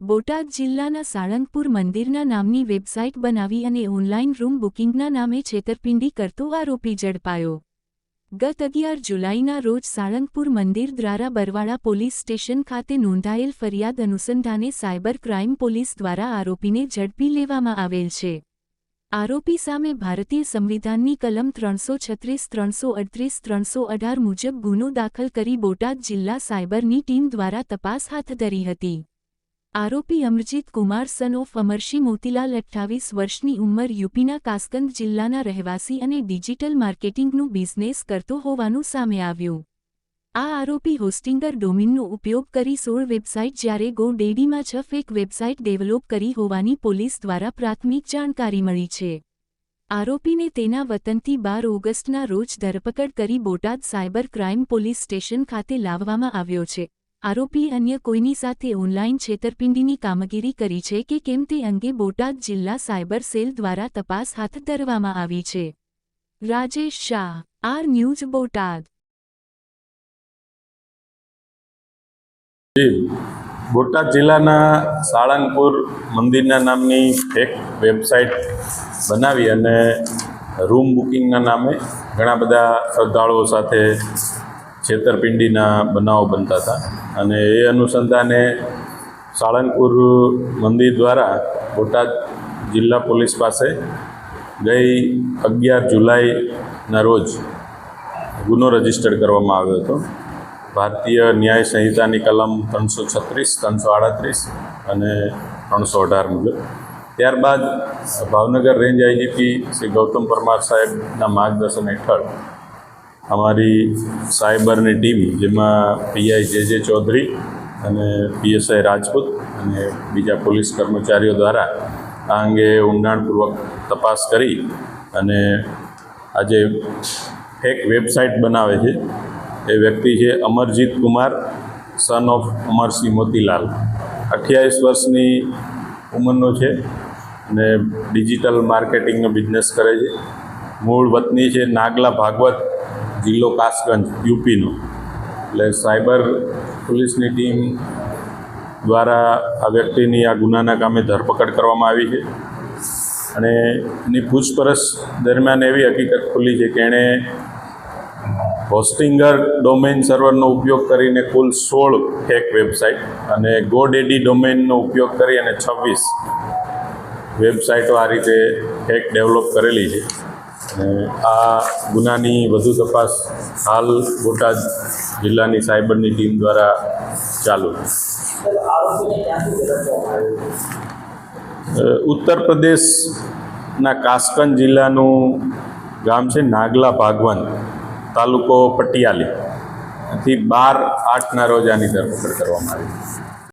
બોટાદ જિલ્લાના સાળંગપુર મંદિરના નામની વેબસાઇટ બનાવી અને ઓનલાઇન રૂમ બુકિંગના નામે છેતરપિંડી કરતો આરોપી ઝડપાયો. ગત અગિયાર જુલાઈના રોજ સાળંગપુર મંદિર દ્વારા બરવાળા પોલીસ સ્ટેશન ખાતે નોંધાયેલ ફરિયાદ અનુસંધાને સાયબર ક્રાઇમ પોલીસ દ્વારા આરોપીને ઝડપી લેવામાં આવેલ છે. આરોપી સામે ભારતીય સંવિધાનની કલમ ત્રણસો છત્રીસ, ત્રણસો અડત્રીસ, ત્રણસો અઢાર મુજબ ગુનો દાખલ કરી બોટાદ જિલ્લા સાયબરની ટીમ દ્વારા તપાસ હાથ ધરી હતી. આરોપી અમરજીત કુમાર સન ઓફ અમરશી મોતીલાલ અઠ્ઠાવીસ વર્ષની ઉંમર યુપીના કાસ્કંદ જિલ્લાના રહેવાસી અને ડિજિટલ માર્કેટિંગનું બિઝનેસ કરતો હોવાનું સામે આવ્યું. આ આરોપી હોસ્ટિંગર ડોમિનનો ઉપયોગ કરી સોળ વેબસાઇટ જ્યારે ગો ડેડીમાં છ ફેક વેબસાઇટ ડેવલપ કરી હોવાની પોલીસ દ્વારા પ્રાથમિક જાણકારી મળી છે. આરોપીને તેના વતનથી બાર ઓગસ્ટના રોજ ધરપકડ કરી Botad cyber crime police station ખાતે લાવવામાં આવ્યો છે. આરોપીએ અન્ય કોઈની સાથે ઓનલાઈન છેતરપિંડીની કામગીરી કરી છે કે કેમ તે અંગે બોટાદ જિલ્લા સાયબર સેલ દ્વારા તપાસ હાથ ધરવામાં આવી છે. Rajesh Shah, R news Botad. Botad જિલ્લાના સાળંગપુર મંદિરના નામની એક વેબસાઇટ બનાવી અને રૂમ બુકિંગના નામે ઘણા બધા શ્રદ્ધાળુઓ સાથે છેતરપિંડીના બનાવો બનતા હતા. અને એ અનુસંધાને સાળંગપુર મંદિર દ્વારા બોટાદ જિલ્લા પોલીસ પાસે ગઈ અગિયાર જુલાઈના રોજ ગુનો રજિસ્ટર કરવામાં આવ્યો હતો. ભારતીય ન્યાય સંહિતાની કલમ ત્રણસો છત્રીસ, ત્રણસો આડત્રીસ અને ત્રણસો અઢાર મુજબ. ત્યારબાદ ભાવનગર રેન્જ આઈજીપી શ્રી ગૌતમ પરમાર સાહેબના માર્ગદર્શન હેઠળ અમારી સાયબરની ટીમ, જેમાં પીઆઈ જે જે ચૌધરી અને પીએસઆઈ રાજપૂત અને બીજા પોલીસ કર્મચારીઓ દ્વારા આ અંગે ઊંડાણપૂર્વક તપાસ કરી અને આજે એક વેબસાઇટ બનાવે છે. એ વ્યક્તિ છે અમરજીત કુમાર સન ઓફ અમરસિંહ મોતીલાલ. અઠ્યાવીસ વર્ષની ઉંમરનો છે અને ડિજિટલ માર્કેટિંગનો બિઝનેસ કરે છે. મૂળ વતની છે નાગલા ભાગવત જિલ્લો કાસગંજ, યુપીનો. એટલે સાયબર પોલીસની ટીમ દ્વારા આ વ્યક્તિની આ ગુનાના કામે ધરપકડ કરવામાં આવી છે. અને એની પૂછપરછ દરમિયાન એવી હકીકત ખુલી છે કે એણે હોસ્ટિંગર ડોમેઇન સર્વરનો ઉપયોગ કરીને કુલ સોળ ફેક વેબસાઇટ અને ગોડેડી ડોમેનનો ઉપયોગ કરી અને છવ્વીસ વેબસાઇટો આ રીતે ફેક ડેવલપ કરેલી છે. આ ગુનાની વધુ તપાસ હાલ બોટાદ જિલ્લાની સાયબરની ટીમ દ્વારા ચાલુ. ઉત્તર પ્રદેશના કાસ્કન જિલ્લાનું ગામ છે નાગલા ભાગવન, તાલુકો પટિયાલી. થી બાર આઠના રોજ આની ધરપકડ કરવામાં આવી.